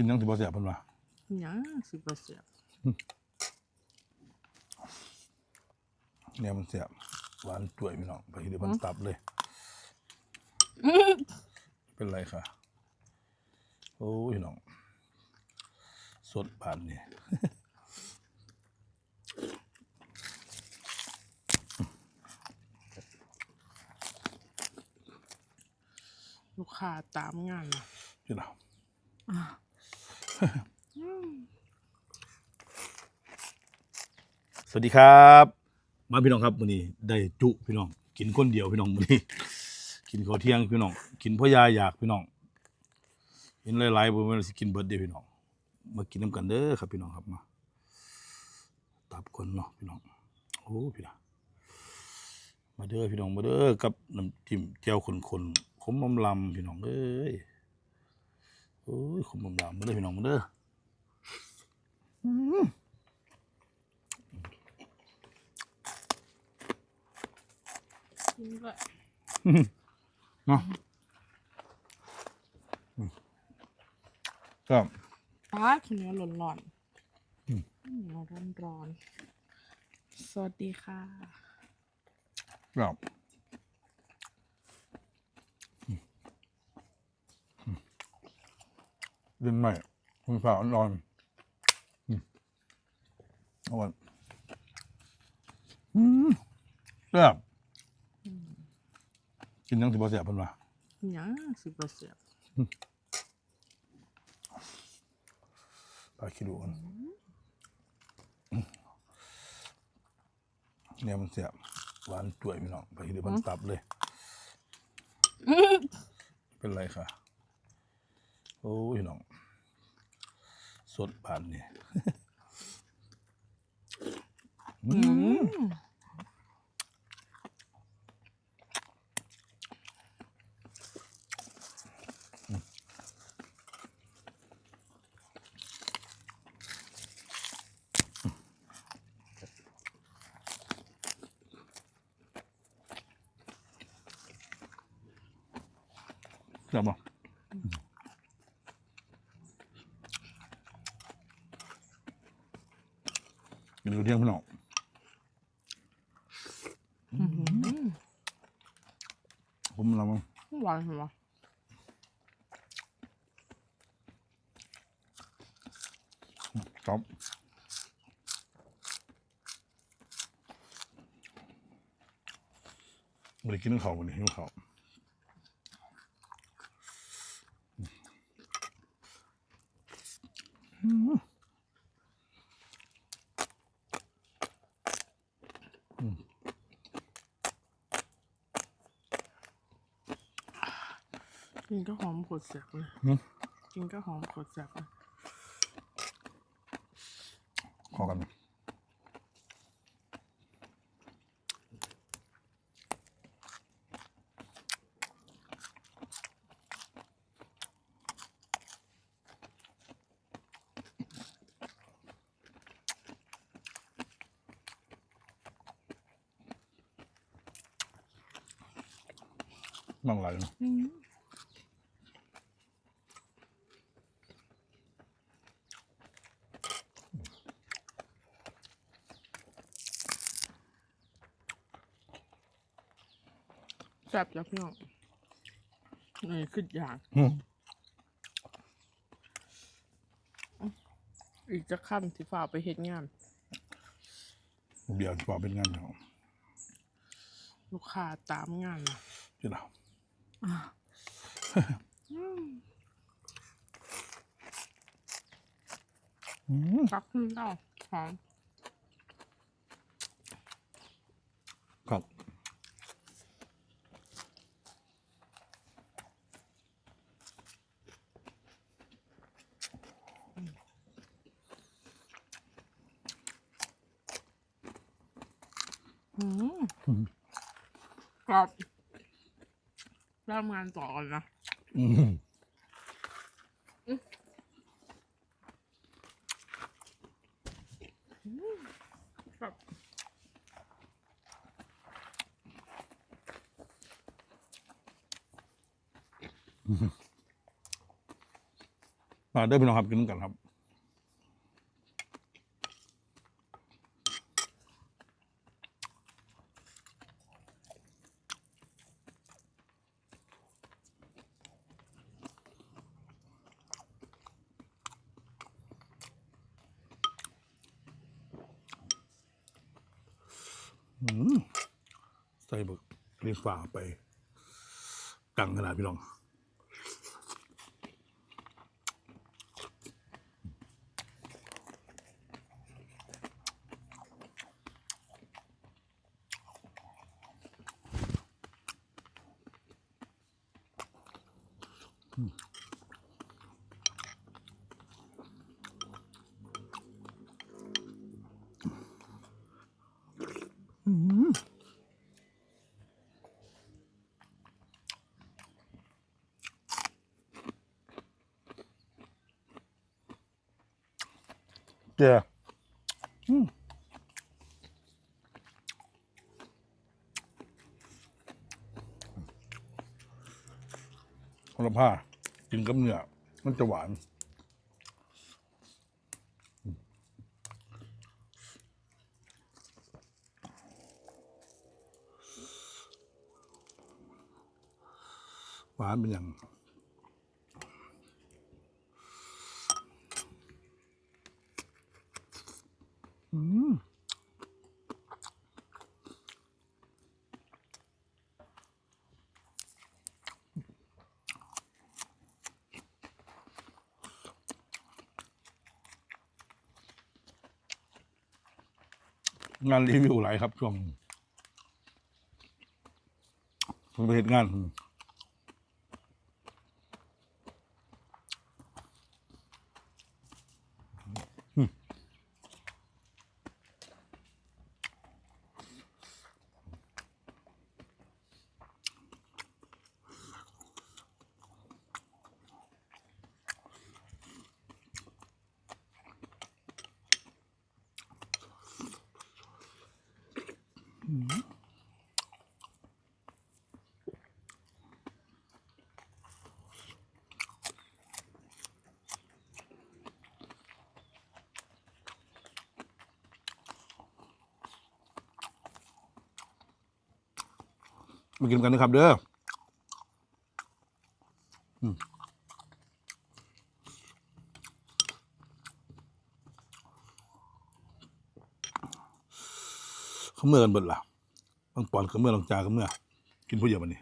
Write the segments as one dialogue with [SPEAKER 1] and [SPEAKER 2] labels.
[SPEAKER 1] กินยังสิบ่เสียบเพิ่นว่า
[SPEAKER 2] หยังสิบ่เสียบ
[SPEAKER 1] เนี่ยมันเสียบหวานจ่วยพี่น้องไปเดี๋ยวมันตับเลย เป็นไรคะโอ้ยพี่น้อง สดผ่านนี่
[SPEAKER 2] ลูกค้าตามงานน่ะ
[SPEAKER 1] พี่น้อง สวัสดีครับ มาพี่น้องครับมื้อนี้ได้จุพี่น้อง กินคนเดียวพี่น้องมื้อนี้ กินข้าวเที่ยงพี่น้อง กินพราะยาอยากพี่น้องเห็นหลายๆบ่แม่นสิกินเบิร์ดเด้อพี่น้อง มากินน้ำกันเด้อครับพี่น้องครับมาตับคนเนาะพี่น้องโอ้พี่น้องมาเด้อพี่น้องมาเด้อกับน้ำจิ้มแจ่วขนๆขมอมลำพี่น้องเอ้ย โอ้ยขมอมลำมาเด้อพี่น้องมาเด้ออืม
[SPEAKER 2] กินด้วย
[SPEAKER 1] เนาะอืมครับ
[SPEAKER 2] ป้าขี้เหนียวร้อนๆ
[SPEAKER 1] อืม
[SPEAKER 2] เหนียวร้อนๆสวัสดีค่ะ
[SPEAKER 1] ครับอืมอืม เล่นใหม่คุณฝ่าอ่อนๆอืมเอาไว้อืมแซ่บกินยังสิบ่เสียบเพิ่นว่า
[SPEAKER 2] หยังสิบ่เสียบ
[SPEAKER 1] ปลาคิดดูกันเนี่ยมันเสียบหวานจ่วยพี่น้องไปเดี๋ยวมันตับเลย เป็นไรคะโอ้ยพี่น้อง สดผ่านนี่อืมแซ่ บบ่กินดูเที่ยงพี่น้องผมลองมั้ง
[SPEAKER 2] หวานเหรอ
[SPEAKER 1] ครับไม่ได้กินข้าววันนี้หิวข้าว
[SPEAKER 2] กินก็หอมขดแสบเลย
[SPEAKER 1] หืม
[SPEAKER 2] กินก็หอมขดแสบเลย
[SPEAKER 1] ขอกันมั่งไหลเนาะ
[SPEAKER 2] ซ่บจ้ะพี่น้องนี่คืออย่าง
[SPEAKER 1] อืม
[SPEAKER 2] อีกจะขั้นที่ฝ่าไปเฮ็ดงาน
[SPEAKER 1] เดี๋ยวจะบอกเป็นงานของ
[SPEAKER 2] ลูกค้าตามงานน่ะ
[SPEAKER 1] พี่เราอืม
[SPEAKER 2] ปักขึ้นเต้าหอม กรอบเริ่มงานต่อกันนะ
[SPEAKER 1] อืม
[SPEAKER 2] ครับ
[SPEAKER 1] อมาเด้อพี่น้องครับกินกันครับ ใส่บึกรีฝ่าไปกังขนาดพี่น้อง เจ้อืมคนละผ้ากินกับเนื้อมันจะหวาน หวานเป็นอย่าง งานรีวิวหลายครับช่วงผมไปเห็นงาน มากินกันนะครับเด้ออืม เขาเมื่อกันเบิดล่ะบางปอนเขาเมื่อลองจาเขาเมื่อ กินผู้เดียวมันนี่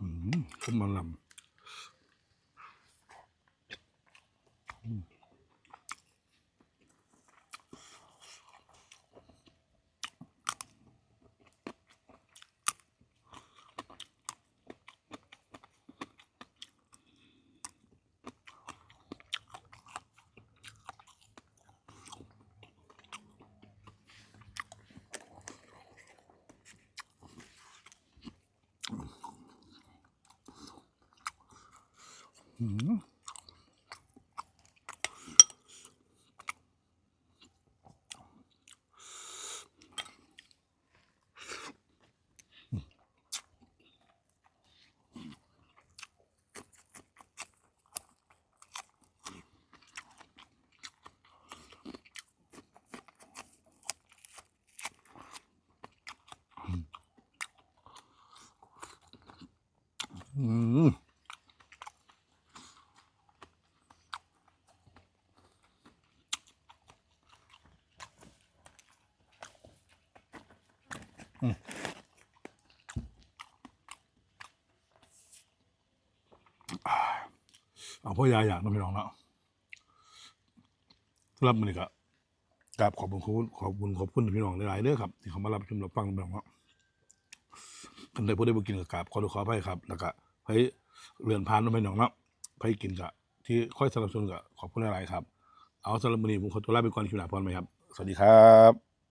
[SPEAKER 1] อื มผ ม เอาพ่อยาอยากน้องพี่น้องเนาะรับมันนี่ก็กราบขอบคุณขอบคุณขอบคุณขอบคุณพี่น้องหลายๆเด้อครับที่เขามารับชมรับฟังพี่น้องเนาะคันใดผู้ใดบ่กินก็กราบขอขออภัยครับ แล้วก็ให้เลื่อนผ่านลงไปน้องเนาะให้กินก็ที่ค่อยสนับสนุนก็ขอบคุณหลายๆครับ เอาสำหรับมื้อนี้ผมขอตัวลาไปก่อนคิวหน้าพรไหมครับ สวัสดีครับ